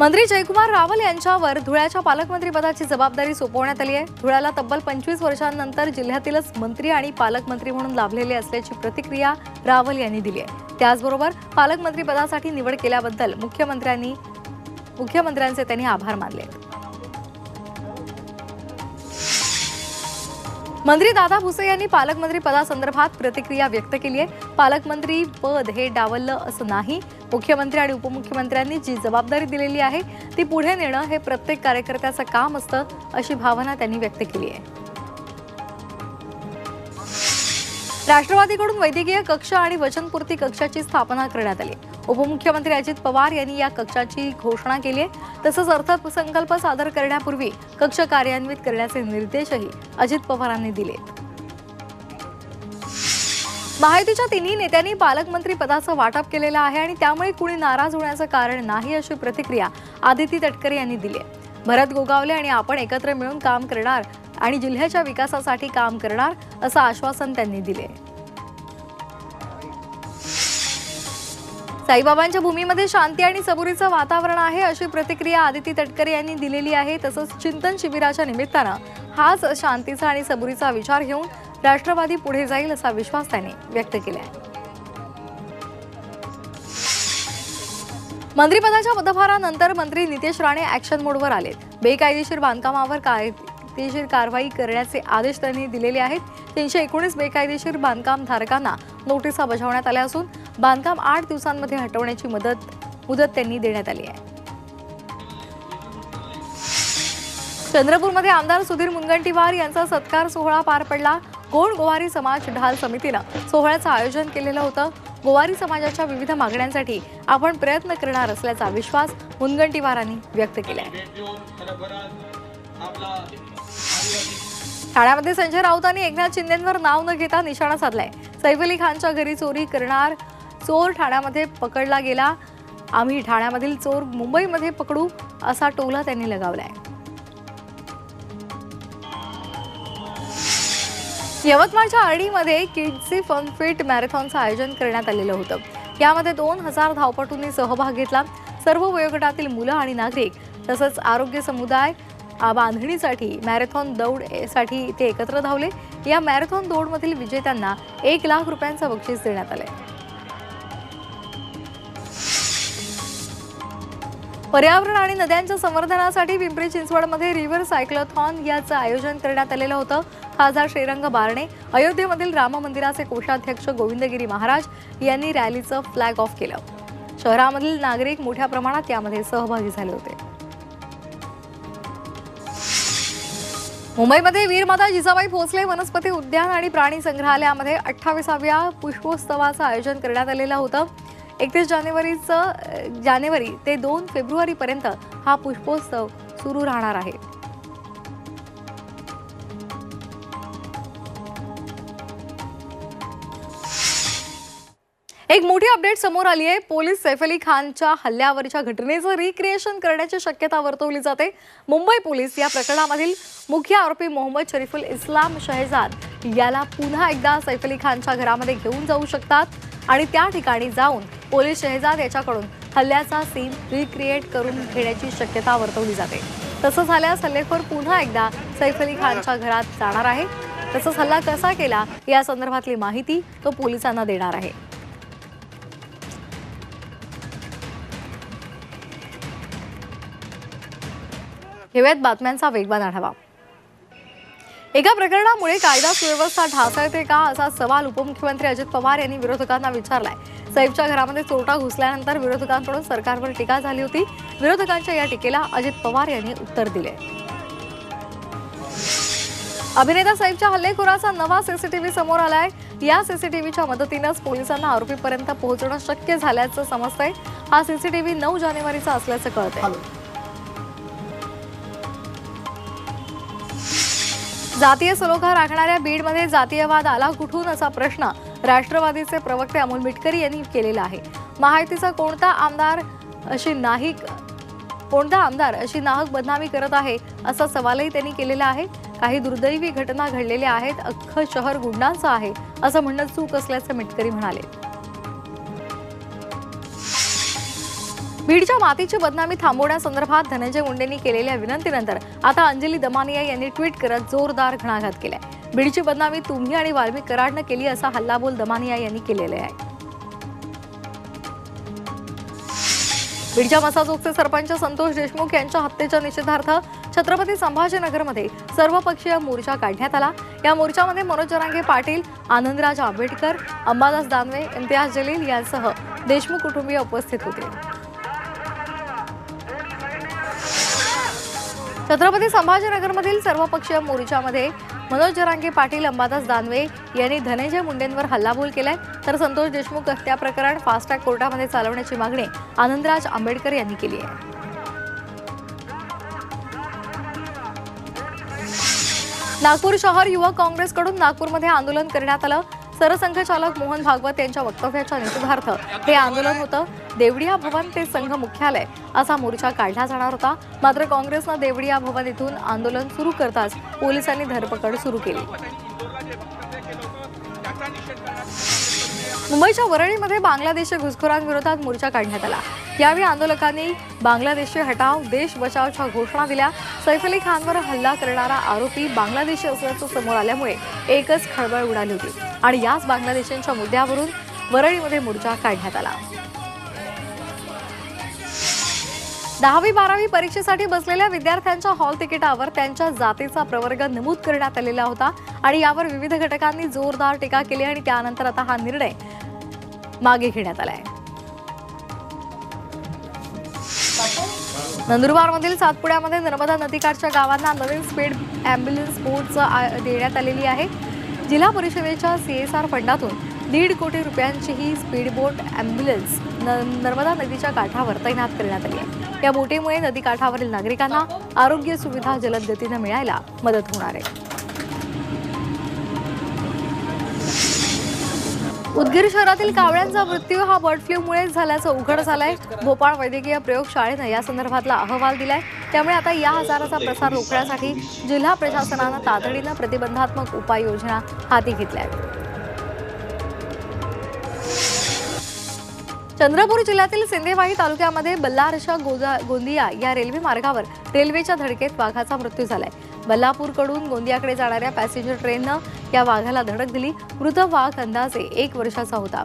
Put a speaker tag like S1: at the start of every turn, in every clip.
S1: मंत्री जयकुमार रावल यांच्यावर धुळ्याच्या पालकमंत्रीपदाची जबाबदारी सोपवण्यात आली आहे. धुळ्याला तब्बल पंचवीस वर्षांनंतर जिल्ह्यातीलच मंत्री आणि पालकमंत्री म्हणून लाभलेले असल्याची प्रतिक्रिया रावल यांनी दिली आहे. त्याचबरोबर पालकमंत्रीपदासाठी निवड केल्याबद्दल मुख्यमंत्र्यांनी मुख्यमंत्र्यांचे त्यांनी आभार मानले मंत्री दादा भुसे यांनी पालकमंत्री पदासंदर्भात प्रतिक्रिया व्यक्त केली आहे. पालकमंत्री पद हे डावललं असं नाही मुख्यमंत्री आणि उपमुख्यमंत्र्यांनी जी जबाबदारी दिलेली आहे ती पुढे नेणं हे प्रत्येक कार्यकर्त्याचं काम असतं अशी भावना त्यांनी व्यक्त केली आहे. राष्ट्रवादीकडून वैद्यकीय कक्ष आणि वचनपूर्ती कक्षाची स्थापना करण्यात आली. उपमुख्यमंत्री अजित पवार यांनी या कक्षाची घोषणा केली आहे. तसंच अर्थसंकल्प सादर करण्यापूर्वी कक्ष कार्यान्वित करण्याचे निर्देशही अजित पवारांनी दिले महायुतीच्या तिन्ही नेत्यांनी पालकमंत्री पदाचं वाटप केलेलं आहे आणि त्यामुळे कुणी नाराज होण्याचं कारण नाही अशी प्रतिक्रिया आदिती तटकरे यांनी दिली आहे. भरत गोगावले आणि आपण एकत्र मिळून काम करणार आणि जिल्ह्याच्या विकासासाठी काम करणार असं आश्वासन त्यांनी दिले. साईबाबांच्या भूमीमध्ये शांती आणि सबुरीचं वातावरण आहे अशी प्रतिक्रिया आदिती तटकरे यांनी दिलेली आहे. तसंच चिंतन शिबिराच्या निमित्तानं हाच शांतीचा आणि सबुरीचा विचार घेऊन राष्ट्रवादी पुढे जाईल असा विश्वास त्यांनी व्यक्त केला आहे. मंत्रिपदाच्या पदभारानंतर मंत्री नितेश राणे ऍक्शन मोडवर आलेत. बेकायदेशीर बांधकामावर कायदेशीर कारवाई करण्याचे आदेश त्यांनी दिलेले आहेत. तीनशे एकोणीस बेकायदेशीर बांधकाम धारकांना नोटिसा बजावण्यात आल्या असून बांधकाम आठ दिवसांमध्ये हटवण्याची मदत मुदत त्यांनी देण्यात आली आहे. चंद्रपूरमध्ये आमदार सुधीर मुनगंटीवार यांचा सत्कार सोहळा पार पडला. गोंड गोवारी समाज ढाल समितीनं सोहळ्याचं आयोजन केलेलं होतं? गोवारी समाजाच्या विविध मागण्यांसाठी आपण प्रयत्न करणार असल्याचा विश्वास मुनगंटीवारांनी व्यक्त केला आहे ठाण्यामध्ये संजय राऊतांनी एकनाथ शिंदेंवर नाव न घेता निशाणा साधलाय. सैफ अली खानच्या घरी चोरी करणार चोर ठाण्यामध्ये पकडला गेला. आम्ही ठाण्यामधील चोर मुंबईमध्ये पकडू असा टोला त्यांनी लगावलाय. यवतमाळच्या आर्डीमध्ये किड्सी फनफिट मॅरेथॉनचं आयोजन करण्यात आलेलं होतं. यामध्ये दोन हजार धावपटूंनी सहभाग घेतला. सर्व वयोगटातील मुलं आणि नागरिक तसंच आरोग्य समुदाय बांधणीसाठी मॅरेथॉन दौडसाठी ते एकत्र धावले. या मॅरेथॉन दौडमधील विजेत्यांना एक लाख रुपयांचं बक्षीस देण्यात आलंय. पर्यावरण आणि नद्यांच्या संवर्धनासाठी पिंपरी चिंचवडमध्ये रिव्हर सायक्लोथॉन याचं आयोजन करण्यात आलेलं होतं. खासदार श्रीरंग बारणे अयोध्येमधील राम मंदिराचे कोषाध्यक्ष गोविंदगिरी महाराज यांनी रॅलीचं फ्लॅग ऑफ केलं. शहरामधील नागरिक मोठ्या प्रमाणात यामध्ये सहभागी झाले होते. मुंबईमध्ये वीरमाता जिजाबाई भोसले वनस्पती उद्यान आणि प्राणी संग्रहालयामध्ये अठ्ठावीसाव्या पुष्पोत्सवाचं आयोजन करण्यात आलेलं होतं. एकतीस जानेवारीचं जानेवारी ते दोन फेब्रुवारीपर्यंत हा पुष्पोत्सव सुरू राहणार आहे. एक मोठी अपडेट समोर आली आहे. पोलीस सैफ अली खानच्या हल्ल्यावरच्या घटनेचं रिक्रिएशन करण्याची शक्यता वर्तवली जाते. मुंबई पोलीस या प्रकरणामधील मुख्य आरोपी मोहम्मद शरीफुल इस्लाम शहजाद याला पुन्हा एकदा सैफ अली खानच्या घरामध्ये घेऊन जाऊ शकतात आणि त्या ठिकाणी जाऊन पोलीस शहजाद याच्याकडून. हल्ल्याचा सीन रिक्रिएट करून घेण्याची शक्यता वर्तवली जाते. तसं झाल्यास हल्लेखोर पुन्हा एकदा सैफ अली खानच्या घरात जाणार आहे. तसंच हल्ला कसा केला या संदर्भातली माहिती तो पोलिसांना देणार आहे. घेऊयात बातम्यांचा वेगवान आढावा. एका प्रकरणामुळे कायदा सुव्यवस्था ढासळते का असा सवाल उपमुख्यमंत्री अजित पवार यांनी विरोधकांना विचारलाय. सैफच्या घरामध्ये चोरटा घुसल्यानंतर विरोधकांकडून सरकारवर टीका झाली होती. विरोधकांच्या या टीकेला अजित पवार यांनी उत्तर दिले. अभिनेता सैफच्या हल्लेखोराचा नवा सीसीटीव्ही समोर आलाय. या सीसीटीव्हीच्या मदतीनंच पोलिसांना आरोपीपर्यंत पोहोचणं शक्य झाल्याचं समजतंय. हा सीसीटीव्ही नऊ जानेवारीचा असल्याचं कळतंय. जातीय सलोखा राखणाऱ्या बीडमध्ये जातीयवाद आला कुठून असा प्रश्न? राष्ट्रवादीचे प्रवक्ते अमोल मिटकरी यांनी केलेला आहे. महायुतीचा कोणता आमदार अशी नाही कोणता आमदार अशी नाहक बदनामी करत आहे असा सवालही त्यांनी केलेला आहे. काही दुर्दैवी घटना घडलेल्या आहेत. अख्खं शहर गुंडांचं आहे असं म्हणणं चूक असल्याचं मिटकरी म्हणाले. बीडच्या मातीची बदनामी थांबवण्यासंदर्भात धनंजय मुंडेंनी केलेल्या विनंतीनंतर आता अंजली दमानिया यांनी ट्विट करत जोरदार घणाघात केलाय. बीडची बदनामी तुम्ही आणि वाल्मिक कराडनं केली असा हल्लाबोल दमानिया यांनी केलेला आहे. बीडच्या मसाजोगचे सरपंच संतोष देशमुख यांच्या हत्येच्या निषेधार्थ छत्रपती संभाजीनगरमध्ये सर्वपक्षीय मोर्चा काढण्यात आला. या मोर्चामध्ये मनोज जरांगे पाटील आनंदराज आंबेडकर अंबादास दानवे इम्तियाज जलील यांसह देशमुख कुटुंबीय उपस्थित होते. छत्रपती संभाजीनगरमधील सर्वपक्षीय मोर्चामध्ये मनोज जरांगे पाटील अंबादास दानवे यांनी धनंजय मुंडेंवर हल्लाबोल केलाय. तर संतोष देशमुख हत्या प्रकरण फास्ट ट्रॅक कोर्टामध्ये चालवण्याची मागणी आनंदराज आंबेडकर यांनी केली आहे. नागपूर शहर युवक काँग्रेसकडून नागपूरमध्ये आंदोलन करण्यात आलं. सरसंघचालक मोहन भागवत यांच्या वक्तव्याच्या निषेधार्थ हे आंदोलन होतं. देवडिया भवन ते संघ मुख्यालय असा मोर्चा काढला जाणार होता. मात्र काँग्रेसनं देवडिया भवन इथून आंदोलन सुरू करताच पोलिसांनी धरपकड सुरू केली. मुंबईच्या वरळीमध्ये बांगलादेशी घुसखोरांविरोधात मोर्चा काढण्यात आला. यावेळी आंदोलकांनी बांगलादेशी हटाव देश बचावच्या घोषणा दिल्या. सैफ अली खानवर हल्ला करणारा आरोपी बांगलादेशी असल्याचं समोर आल्यामुळे एकच खळबळ उडाली होती. आणि याच बांगलादेशांच्या मुद्द्यावरून वरळीमध्ये मोर्चा काढण्यात आला. दहावी बारावी परीक्षेसाठी बसलेल्या विद्यार्थ्यांच्या हॉल तिकिटावर त्यांच्या जातीचा प्रवर्ग नमूद करण्यात आलेला होता आणि यावर विविध घटकांनी जोरदार टीका केली आणि त्यानंतर आता हा निर्णय मागे घेण्यात आलाय. नंदुरबारमधील सातपुड्यामध्ये नर्मदा नदीकाठच्या गावांना नवीन स्पीड अँब्युलन्स बोटचं देण्यात आलेली आहे. जिल्हा परिषदेच्या सी एस आर फंडातून दीड कोटी रुपयांची ही स्पीडबोट ॲम्ब्युलन्स न- नर्मदा नदीच्या काठावर तैनात करण्यात आली आहे. या बोटीमुळे नदीकाठावरील नागरिकांना आरोग्य सुविधा जलद गतीनं मिळायला मदत होणार आहे. उदगीर शहरातील कावळ्यांचा मृत्यू हा बर्ड फ्लूमुळे झाल्याचं उघड झालंय. भोपाळ वैद्यकीय प्रयोगशाळेनं या संदर्भातला अहवाल दिलाय. त्यामुळे आता या आजाराचा प्रसार रोखण्यासाठी जिल्हा प्रशासनानं तातडीनं प्रतिबंधात्मक उपाययोजना हाती घेतल्या आहेत. चंद्रपूर जिल्ह्यातील सिंदेवाही तालुक्यामध्ये बल्लारशा गोंदिया या रेल्वे मार्गावर रेल्वेच्या धडकेत वाघाचा मृत्यू झालाय. बल्लापूरकडून गोंदियाकडे जाणाऱ्या पॅसेंजर ट्रेननं या वाघाला धडक दिली. मृत वाघ अंदाजे एक वर्षाचा होता.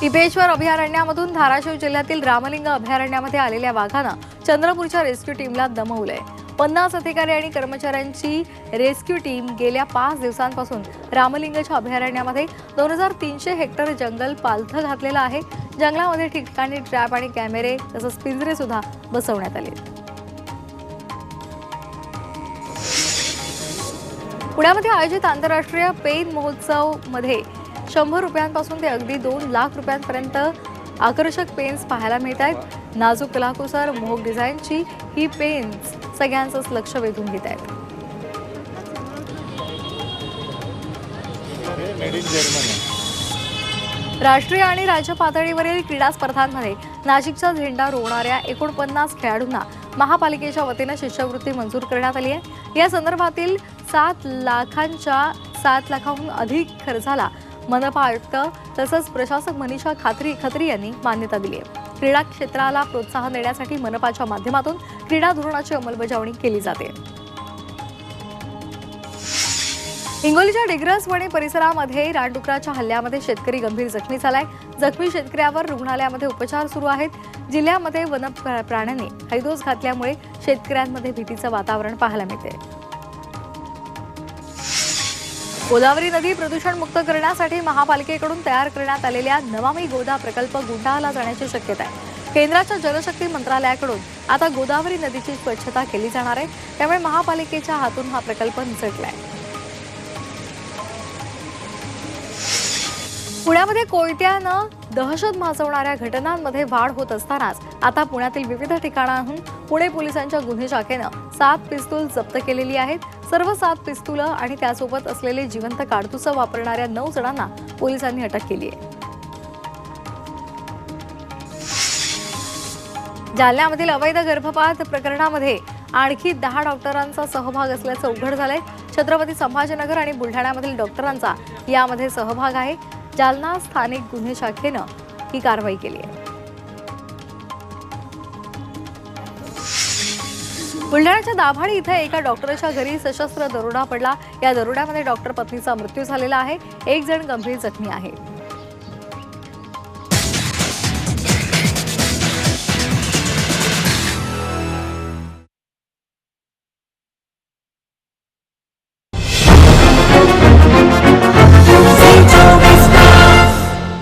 S1: टिपेश्वर अभयारण्यामधून धाराशिव जिल्ह्यातील रामलिंग अभयारण्यामध्ये आलेल्या वाघानं चंद्रपूरच्या रेस्क्यू टीमला दमवलंय. पन्नास अधिकारी आणि कर्मचाऱ्यांची रेस्क्यू टीम गेल्या पाच दिवसांपासून रामलिंगच्या अभयारण्यामध्ये दोन हजार तीनशे हेक्टर जंगल पालथं घातलेलं आहे. जंगलामध्ये ठिकठिकाणी ट्रॅप आणि कॅमेरे तसंच पिंजरे सुद्धा बसवण्यात आले. पुण्यामध्ये आयोजित आंतरराष्ट्रीय पेन महोत्सवमध्ये शंभर रुपयांपासून ते अगदी दोन लाख रुपयांपर्यंत आकर्षक पेन्स पाहायला मिळत आहेत नाजूक कलाकुसर मोहक डिझाईनची ही पेन्स सगळ्यांचंच लक्ष वेधून घेत आहेत. राष्ट्रीय आणि राज्य पातळीवरील क्रीडा स्पर्धांमध्ये नाशिकचा झेंडा रोवणाऱ्या एकोणपन्नास खेळाडूंना महापालिकेच्या वतीनं शिष्यवृत्ती मंजूर करण्यात आली आहे. या संदर्भातील सात लाखांच्या सात लाखाहून अधिक खर्चाला मनपा आयुक्त तसंच प्रशासक मनीषा खात्री खत्री यांनी मान्यता दिली आहे. क्रीडा क्षेत्राला प्रोत्साहन देण्यासाठी मनपाच्या माध्यमातून क्रीडा धोरणाची अंमलबजावणी केली जाते. हिंगोलीच्या डिग्रसवणी परिसरामध्ये रानडुकराच्या हल्ल्यामध्ये शेतकरी गंभीर जखमी झालाय. जखमी शेतकऱ्यावर रुग्णालयामध्ये उपचार सुरू आहेत. जिल्ह्यामध्ये वन प्राण्यांनी हैदोस घातल्यामुळे शेतकऱ्यांमध्ये भीतीचं वातावरण पाहायला मिळते गोदावरी नदी प्रदूषण मुक्त करण्यासाठी महापालिकेकडून तयार करण्यात आलेल्या नमामी गोदा प्रकल्प गुंडाळला जाण्याची शक्यता आहे. केंद्राच्या जलशक्ती मंत्रालयाकडून आता गोदावरी नदीची स्वच्छता केली जाणार आहे. त्यामुळे महापालिकेच्या हातून हा प्रकल्प निसटलाय. पुण्यामध्ये कोयत्यानं दहशत माजवणाऱ्या घटनांमध्ये वाढ होत असतानाच आता पुण्यातील विविध ठिकाणाहून पुणे पोलिसांच्या गुन्हे शाखेनं सात पिस्तूल जप्त केलेली आहेत. सर्व सात पिस्तुलं आणि त्यासोबत असलेले जिवंत काडतुसं वापरणाऱ्या नऊ जणांना पोलिसांनी अटक केली आहे. जालन्यामधील अवैध गर्भपात प्रकरणामध्ये आणखी दहा डॉक्टरांचा सहभाग असल्याचं उघड झालंय. छत्रपती संभाजीनगर आणि बुलढाण्यामधील डॉक्टरांचा यामध्ये सहभाग आहे. जालना स्थानिक गुन्हे शाखेनं ही कारवाई केली आहे. बुलढाण्याच्या दाभाडी इथं एका डॉक्टरच्या घरी सशस्त्र दरोडा पडला. या दरोड्यामध्ये डॉक्टर पत्नीचा मृत्यू झालेला आहे. एक जण गंभीर जखमी आहे